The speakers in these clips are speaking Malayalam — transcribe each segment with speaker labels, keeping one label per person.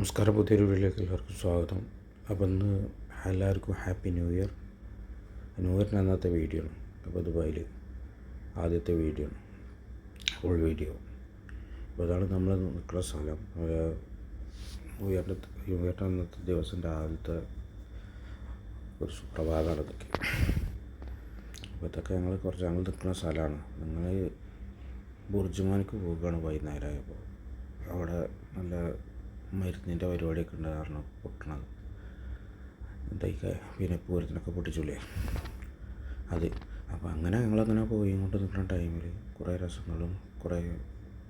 Speaker 1: നമസ്കാരം. പുതിയൊരു വീഡിയോയിലേക്ക് എല്ലാവർക്കും സ്വാഗതം. അപ്പോൾ ഇന്ന് എല്ലാവർക്കും ഹാപ്പി ന്യൂ ഇയർ. ന്യൂ ഇയറിന് അന്നത്തെ വീഡിയോ ആണ്. അപ്പോൾ ദുബായിൽ ആദ്യത്തെ വീഡിയോ ആണ്. Full video. അപ്പോൾ അതാണ് നമ്മൾ നിൽക്കുന്ന സ്ഥലം. ന്യൂ ഇയറിന്റെ അന്നത്തെ ദിവസം രാവിലത്തെ ഒരു സുപ്രഭാതമാണ് ഇതൊക്കെ. അപ്പോൾ ഇതൊക്കെ ഞങ്ങൾ കുറച്ച് ഞങ്ങൾ നിൽക്കുന്ന സ്ഥലമാണ്. നിങ്ങൾ ബുർജുമാനിക്ക് പോവുകയാണ് വൈകുന്നേരമായപ്പോൾ. അവിടെ നല്ല മരുന്നിന്റെ പരിപാടിയൊക്കെ ഉണ്ട് കാരണം പൊട്ടണത്. എന്തൊക്കെ പിന്നെ പൂരത്തിനൊക്കെ പൊട്ടിച്ചുള്ളേ അത് അപ്പോൾ അങ്ങനെ ഞങ്ങളങ്ങനെ പോയി കൊണ്ട് നിൽക്കുന്ന ടൈമിൽ കുറേ രസങ്ങളും കുറേ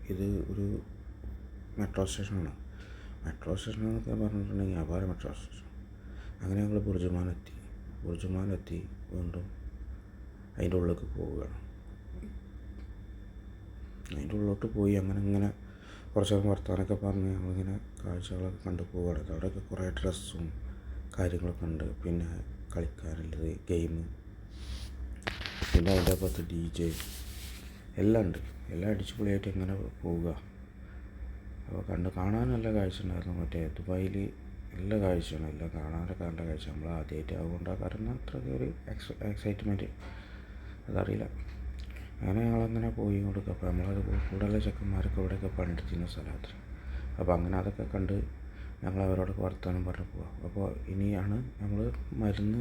Speaker 1: ഇത് ഒരു മെട്രോ സ്റ്റേഷനാണ്. മെട്രോ സ്റ്റേഷൻ എന്നൊക്കെ പറഞ്ഞിട്ടുണ്ടെങ്കിൽ അപാര മെട്രോ സ്റ്റേഷൻ. അങ്ങനെ ഞങ്ങൾ ബുർജുമാനെത്തി ബുർജുമാനെത്തി വീണ്ടും അതിന്റെ ഉള്ളിലേക്ക് പോവുകയാണ്. അതിന്റെ ഉള്ളിലോട്ട് പോയി അങ്ങനെ ഇങ്ങനെ കുറച്ച് വർത്തമാനമൊക്കെ പറഞ്ഞ് ഞങ്ങളിങ്ങനെ കാഴ്ചകളൊക്കെ കണ്ട് പോവുകയാണ് അവിടെയൊക്കെ കുറേ ഡ്രസ്സും കാര്യങ്ങളൊക്കെ ഉണ്ട്. പിന്നെ കളിക്കാനുള്ളത് ഗെയിം പിന്നെ അതിന്റെ അപ്പുറത്ത് ഡി ജെ എല്ലാം ഉണ്ട്. എല്ലാം അടിച്ച് പൊളിയായിട്ട് ഇങ്ങനെ പോവുക? അപ്പോൾ കണ്ട് കാണാൻ നല്ല കാഴ്ച ഉണ്ടായിരുന്നു. മറ്റേ ദുബായിൽ നല്ല കാഴ്ചയാണ്. എല്ലാം കാണാനൊക്കെ കണ്ട കാഴ്ച. നമ്മൾ ആദ്യമായിട്ട് അതുകൊണ്ട് കാരണം അത്രയ്ക്ക് ഒരു എക്സ് എക്സൈറ്റ്മെന്റ് അതറിയില്ല. അങ്ങനെ ഞങ്ങളങ്ങനെ പോയി കൊടുക്കുക അപ്പോൾ നമ്മളത് കൂടുതൽ ചെക്കന്മാരൊക്കെ ഇവിടെയൊക്കെ പണിയെടുത്തിരുന്ന സ്ഥലത്ത് അപ്പോൾ അങ്ങനെ അതൊക്കെ കണ്ട് ഞങ്ങൾ അവരോടൊക്കെ വർത്തമാനം പറഞ്ഞു പോവാം. അപ്പോൾ ഇനിയാണ് നമ്മൾ മരുന്ന്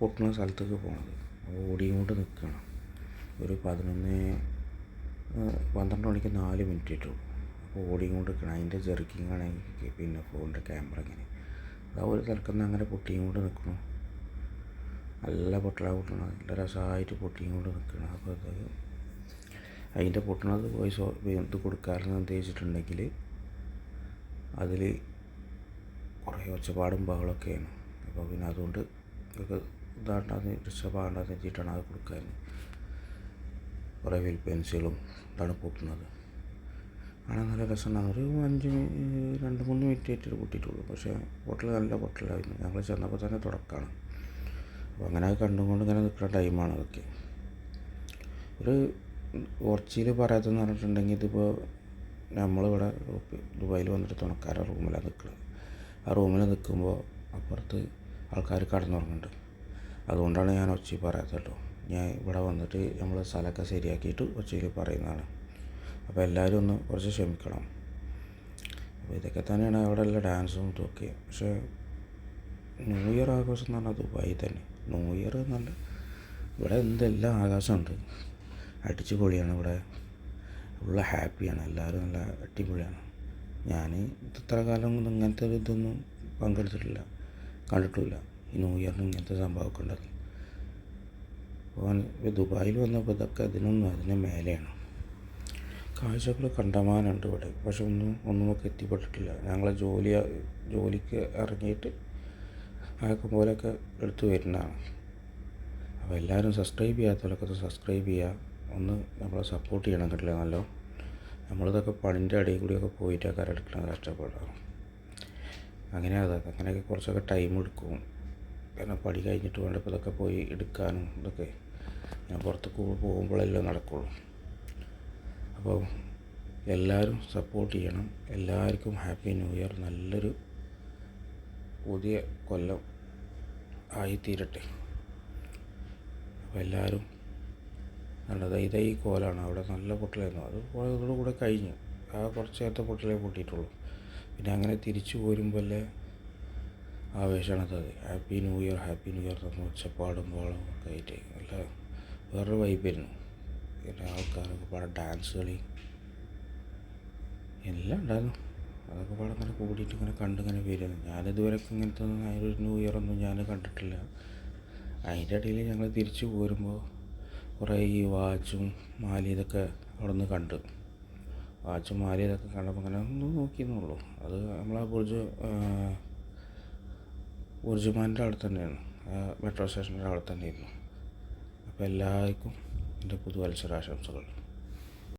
Speaker 1: പൊട്ടുന്ന സ്ഥലത്തേക്ക് പോകുന്നത് അപ്പോൾ ഓടിയും കൊണ്ട് നിൽക്കണം ഒരു പതിനൊന്ന് പന്ത്രണ്ട് മണിക്ക് നാല് മിനിറ്റ് ഇട്ടുള്ളൂ അപ്പോൾ ഓടിയും കൊണ്ട് നിൽക്കണം അതിന്റെ ജെർക്കിങ് ആണെങ്കിൽ പിന്നെ ഫോണിന്റെ ക്യാമറ ഇങ്ങനെ. അതാ ഒരു തിരക്കുന്ന അങ്ങനെ പൊട്ടിയും കൊണ്ട് നിൽക്കണം നല്ല പൊട്ടലാണ് പൊട്ടണത്. നല്ല രസമായിട്ട് പൊട്ടിയും കൊണ്ട് നിൽക്കണം അപ്പോൾ അത് അതിന്റെ പൊട്ടണത് പോയി സോ ഇത് കൊടുക്കാറെന്ന് ഉദ്ദേശിച്ചിട്ടുണ്ടെങ്കിൽ അതിൽ കുറേ ഒച്ചപ്പാടും ബഹളമൊക്കെയാണ്. അപ്പോൾ പിന്നെ അതുകൊണ്ട് ഇതൊക്കെ ഇതാണ്ടാന്ന് ഡിസ്റ്റർബാകണ്ടെന്ന് വെച്ചിട്ടാണ് അത് കൊടുക്കാൻ കുറേ വിൽ പെൻസിലും ഇതാണ് പൊട്ടുന്നത്. ആണ് നല്ല രസമുണ്ടാകും ഒരു അഞ്ച് രണ്ട് മൂന്ന് മിനിറ്റ് ആയിട്ട് പൊട്ടിയിട്ടുള്ളൂ. പക്ഷേ പൊട്ടൽ നല്ല പൊട്ടലായിരുന്നു. ഞങ്ങൾ ചെന്നപ്പോൾ തന്നെ തുടക്കമാണ്. അപ്പോൾ അങ്ങനെ കണ്ടുകൊണ്ട് ഇങ്ങനെ നിൽക്കുന്ന ടൈമാണ് അതൊക്കെ. ഒരു കുറച്ചിൽ പറയാത്തെന്ന് പറഞ്ഞിട്ടുണ്ടെങ്കിൽ ഇതിപ്പോൾ നമ്മളിവിടെ ദുബായിൽ വന്നിട്ട് തുണക്കാരുടെ റൂമിലാണ് നിൽക്കുന്നത് ആ റൂമിൽ നിൽക്കുമ്പോൾ അപ്പുറത്ത് ആൾക്കാർ കടന്നുറങ്ങുന്നുണ്ട്. അതുകൊണ്ടാണ് ഞാൻ ഒച്ചി പറയാത്തത് കേട്ടോ. ഞാൻ ഇവിടെ വന്നിട്ട് നമ്മൾ സ്ഥലമൊക്കെ ശരിയാക്കിയിട്ട് ഒച്ചയിൽ പറയുന്നതാണ്. അപ്പോൾ എല്ലാവരും ഒന്ന് കുറച്ച് ക്ഷമിക്കണം. അപ്പോൾ ഇതൊക്കെ തന്നെയാണ് അവിടെ ഉള്ള ഡാൻസും ഇതൊക്കെ പക്ഷേ ന്യൂ ഇയർ ആഘോഷം എന്ന് പറഞ്ഞാൽ ദുബായി തന്നെ. ന്യൂ ഇയർ നല്ല ഇവിടെ എന്തെല്ലാം ആകാശമുണ്ട് അടിച്ചു പൊളിയാണ് ഇവിടെ. ഉള്ള ഹാപ്പിയാണ് എല്ലാവരും നല്ല അടിപൊളിയാണ്. ഞാൻ ഇത്ര കാലം ഇങ്ങനത്തെ ഒരു ഇതൊന്നും പങ്കെടുത്തിട്ടില്ല. കണ്ടിട്ടില്ല ഈ ന്യൂ ഇയറിന് ഇങ്ങനത്തെ സംഭവമൊക്കെ ഉണ്ടാക്കി. അപ്പോൾ ദുബായിൽ വന്നപ്പോൾ ഇതൊക്കെ ഇതിനൊന്നും അതിന് മേലെയാണ്. കാഴ്ചകൾ കണ്ടമാനുണ്ട് ഇവിടെ. പക്ഷെ ഒന്നും ഒന്നുമൊക്കെ എത്തിപ്പെട്ടിട്ടില്ല. ഞങ്ങളെ ജോലി ജോലിക്ക് ഇറങ്ങിയിട്ട് ആക്കും പോലെയൊക്കെ എടുത്തു വരുന്നതാണ്. അപ്പോൾ എല്ലാവരും സബ്സ്ക്രൈബ് ചെയ്യാത്തവരൊക്കെ സബ്സ്ക്രൈബ് ചെയ്യുക. ഒന്ന് നമ്മളെ സപ്പോർട്ട് ചെയ്യണം കേട്ടില്ല നല്ലോ? നമ്മളിതൊക്കെ പണിന്റെ അടിയിൽ കൂടിയൊക്കെ പോയിട്ടൊക്കെ എടുക്കണം കഷ്ടപ്പെടാം അങ്ങനെ അതൊക്കെ അങ്ങനെയൊക്കെ കുറച്ചൊക്കെ ടൈം എടുക്കും. കാരണം പണി കഴിഞ്ഞിട്ട് വേണ്ടപ്പോൾ ഇതൊക്കെ പോയി എടുക്കാനും ഇതൊക്കെ. ഞാൻ പുറത്തേക്ക് പോകുമ്പോഴെല്ലാം നടക്കുള്ളൂ. അപ്പോൾ എല്ലാവരും സപ്പോർട്ട് ചെയ്യണം. എല്ലാവർക്കും ഹാപ്പി ന്യൂ ഇയർ നല്ലൊരു പുതിയ കൊല്ലം ആയിത്തീരട്ടെ. അപ്പോൾ എല്ലാവരും നല്ലത് ഇതേ കോലാണ് അവിടെ നല്ല പൊട്ടലായിരുന്നു. അത് കൂടെ കഴിഞ്ഞു. ആ കുറച്ച് നേരത്തെ പൊട്ടലേ പൊട്ടിയിട്ടുള്ളൂ. പിന്നെ അങ്ങനെ തിരിച്ചു പോരുമ്പോഴല്ലേ ആവേശമാണത് happy new year happy new year തന്നു. ഒച്ചപ്പാടും ബോളും ഒക്കെ ആയിട്ട് നല്ല വേറൊരു വൈബായിരുന്നു പിന്നെ ആൾക്കാരൊക്കെ പാടെ ഡാൻസ് കളി എല്ലാം ഉണ്ടായിരുന്നു. അതൊക്കെ പാടെ അങ്ങനെ കൂടിയിട്ട് ഇങ്ങനെ കണ്ടിങ്ങനെ വരുന്നു. ഞാനിതുവരെ ഇങ്ങനത്തെ ഒരു ന്യൂ ഇയർ ഒന്നും ഞാൻ കണ്ടിട്ടില്ല. അതിന്റെ ഇടയിൽ ഞങ്ങൾ തിരിച്ചു പോരുമ്പോൾ കുറേ ഈ വാച്ചും മാലി ഇതൊക്കെ അവിടെ നിന്ന് കണ്ടു. വാച്ചും മാലി ഇതൊക്കെ കണ്ടപ്പോൾ അങ്ങനെ ഒന്ന് നോക്കിയെന്നുള്ളൂ അത് നമ്മളാ ബുർജ് ബുർജുമാന്റെ അവിടെ തന്നെയാണ്. മെട്രോ സ്റ്റേഷന്റെ അവിടെ തന്നെയായിരുന്നു. അപ്പോൾ എല്ലാവർക്കും എന്റെ പുതുവത്സരാശംസകൾ.